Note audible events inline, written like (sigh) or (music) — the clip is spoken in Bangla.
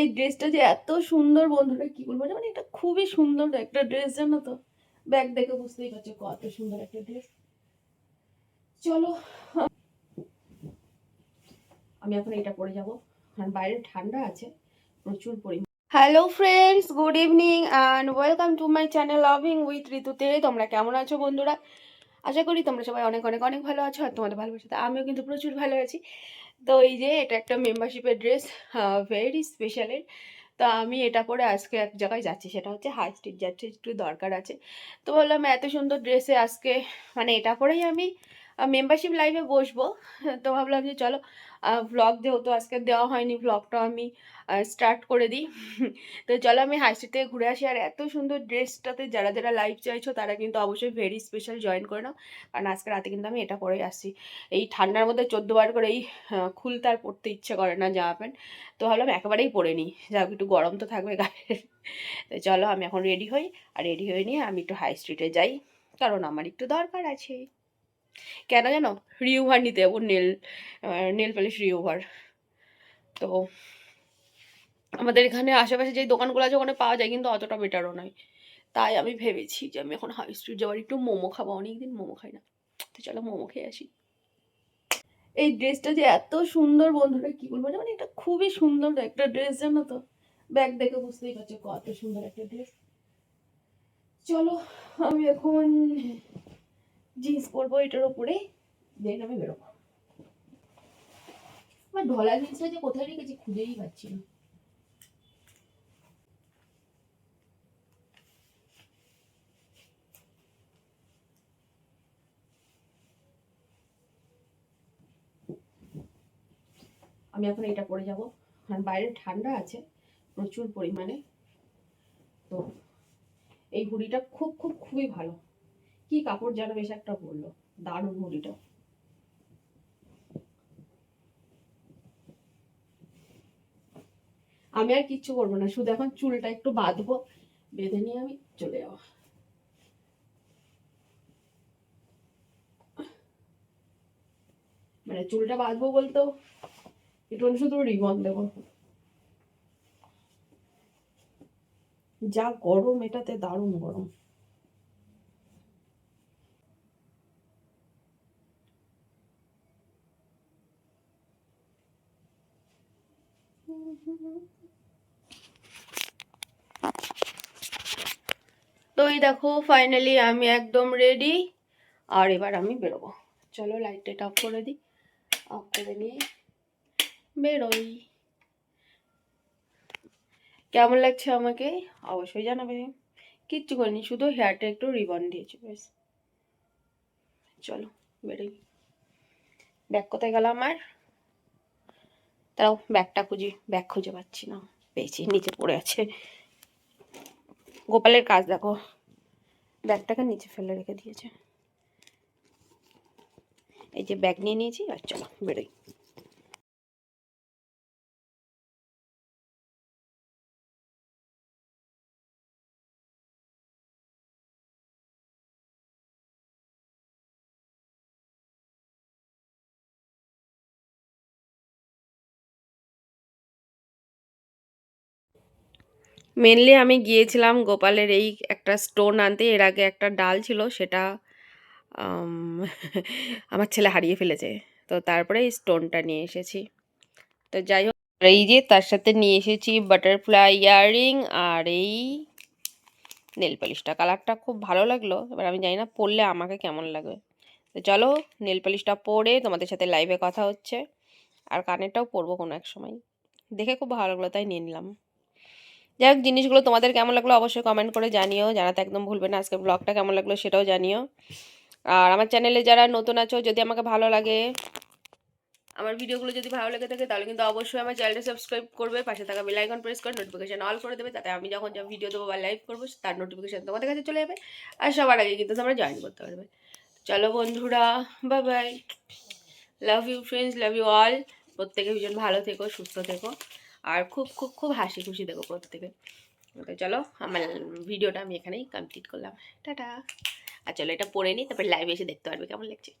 এই ড্রেসটা যে এত সুন্দর বন্ধুরা, কি বলব মানে এটা খুবই সুন্দর একটা ড্রেস জানো তো? ব্যাগ দেখে বুঝতেই পারছ কত সুন্দর একটা ড্রেস চলো, আমি এখন এটা পরে যাব। আর বাইরে ঠান্ডা আছে, প্রচুর পরিমাণ। Hello friends good evening and welcome to my channel loving with ঋতুতে তোমরা কেমন আছো বন্ধুরা? আশা করি তোমরা সবাই অনেক অনেক অনেক ভালো আছো আর তোমাদের ভালোবাসাতে আমিও কিন্তু প্রচুর ভালো আছি। তো এই যে এটা একটা মেম্বারশিপের ড্রেস ভেরি স্পেশালের তো আমি এটা পরে আজকে এক জায়গায় যাচ্ছি, সেটা হচ্ছে হাই স্ট্রিট যাচ্ছে, একটু দরকার আছে। তো বললাম, এত সুন্দর ড্রেসে আজকে মানে এটা পরেই আমি মেম্বারশিপ লাইভে বসবো। তো ভাবলাম যে চলো ভ্লগ যেহেতু আজকে দেওয়া হয়নি ভ্লগটা আমি স্টার্ট করে দিই। তো চলো আমি হাই স্ট্রিট থেকে ঘুরে আসি। আর এত সুন্দর ড্রেসটাতে যারা যারা লাইভ চাইছো, তারা কিন্তু অবশ্যই ভেরি স্পেশাল জয়েন করে নাও। কারণ আজকে রাতে কিন্তু আমি এটা পরেই আসছি। এই ঠান্ডার মধ্যে চোদ্দোবার করে এই খুলতে আর পরতে ইচ্ছে করে না জামা প্যান্ট তো ভাবলাম একেবারেই পরে নিই। যা একটু গরম তো থাকবে গায়ে। তো চলো, আমি এখন রেডি হই। আর রেডি হয়ে নিয়ে আমি একটু হাই স্ট্রিটে যাই। কারণ আমার একটু দরকার আছে। কেন জানো? রিউভার নিতে যাব নেল নেল পালিশ রিউভার তো আমাদের এখানে আশেপাশে যে দোকানগুলো আছে ওখানে পাওয়া যায়, কিন্তু অতটা বেটারও নয়। তাই আমি ভেবেছি যে আমি এখন হাই স্ট্রিট যাওয়ার একটু মোমো খাব, অনেকদিন মোমো খাই না। তো চলো মোমো খেয়ে আসি। এই ড্রেসটা যে এত সুন্দর বন্ধুরা, কি বলব মানে এটা খুবই সুন্দর একটা ড্রেস জানো তো? ব্যাগ দেখে বুঝতেই পারছ কত সুন্দর একটা ড্রেস চলো, আমি এখন জিন্স পরবো, এটার উপরে দেন আমি বেরোবো। আমার ঢলা জিন্সটা যে কোথায় রেখেছি খুঁজেই পাচ্ছি না। আমি এখন এটা পরে যাব। আর বাইরে ঠান্ডা আছে, প্রচুর পরিমাণে। তো এই হুডিটা খুব খুব, খুবই ভালো। কি কাপড় যেন বেশ একটা বলল দারুণ হুডিটা আমি আর কিচ্ছু করব না, শুধু এখন চুলটা একটু বাঁধবো, বেঁধে নিয়ে আমি চলে যাব। মানে চুলটা বাঁধবো বলতো একটু শুধু রিবন দেবো। যা গরম, এটাতে দারুণ গরম। তো এই দেখো ফাইনালি আমি একদম রেডি আর এবার আমি বেরোবো। চলো লাইটটা অফ করে দিই। অফ করে নিয়ে বেরোই। কেমন লাগছে আমাকে? অবশ্যই জানাবে। কিচ্ছু করিনি, শুধু হেয়ারটা একটু রিবন দিয়েছি বেশ চলো, বেরোই। ব্যাগ কোথায় গেল আমার তাও ব্যাগটা খুঁজি। ব্যাগ খুঁজে পাচ্ছি না। পেয়েছি, নিচে পড়ে আছে। গোপালের কাজ দেখো। ব্যাগটাকে নিচে ফেলে রেখে দিয়েছে। এই যে ব্যাগ নিয়ে নিয়েছি, আর চলো বেরোই। মেনলি আমি গিয়েছিলাম গোপালের এই একটা স্টোন আনতে। এর আগে একটা ডাল ছিল, সেটা (laughs) আমার ছেলে হারিয়ে ফেলেছে। তো তারপরে এই স্টোনটা নিয়ে এসেছি। তো যাই হোক, এই যে তার সাথে নিয়ে এসেছি বাটারফ্লাই ইয়াররিং আর এই নেল পালিশটা কালারটা খুব ভালো লাগল, এবার আমি জানি না পরলে আমাকে কেমন লাগবে। তো চলো নেল পালিশটা পরে তোমাদের সাথে লাইভে কথা হচ্ছে। আর কানেরটাও পরবো কোনো এক সময়। দেখে খুব ভালো লাগল, তাই নিয়ে নিলাম। যাই হোক জিনিসগুলো তোমাদের কেমন লাগল অবশ্যই কমেন্ট করে জানিও। জানাতে একদম ভুলবে না। আজকে ব্লগটা কেমন লাগল সেটাও জানিও। আর আমার চ্যানেলে যারা নতুন আছো, যদি আমাকে ভালো লাগে, আমার ভিডিওগুলো যদি ভালো লেগে থাকে, তাহলে কিন্তু অবশ্যই আমার চ্যানেলটা সাবস্ক্রাইব করবে। পাশে থাকা বেল আইকন প্রেস করে নোটিফিকেশন অল করে দেবে। তাতে আমি যখন যা ভিডিও দেবো বা লাইভ করব, তার নোটিফিকেশান তোমাদের কাছে চলে যাবে। আর সবার আগে কিন্তু তোমরা জয়েন করতে পারবে। চলো বন্ধুরা bye bye love you friends love you all প্রত্যেকে ভীষণ ভালো থেকো, সুস্থ থেকো। আর খুব খুব খুব হাসি খুশি দেখো প্রত্যেকে। তো চলো, আমার ভিডিওটা আমি এখানেই কমপ্লিট করলাম। টাটা। আর চলো, এটা পড়ে নিই, তারপর লাইভে এসে দেখতে পারবে কেমন লাগছে।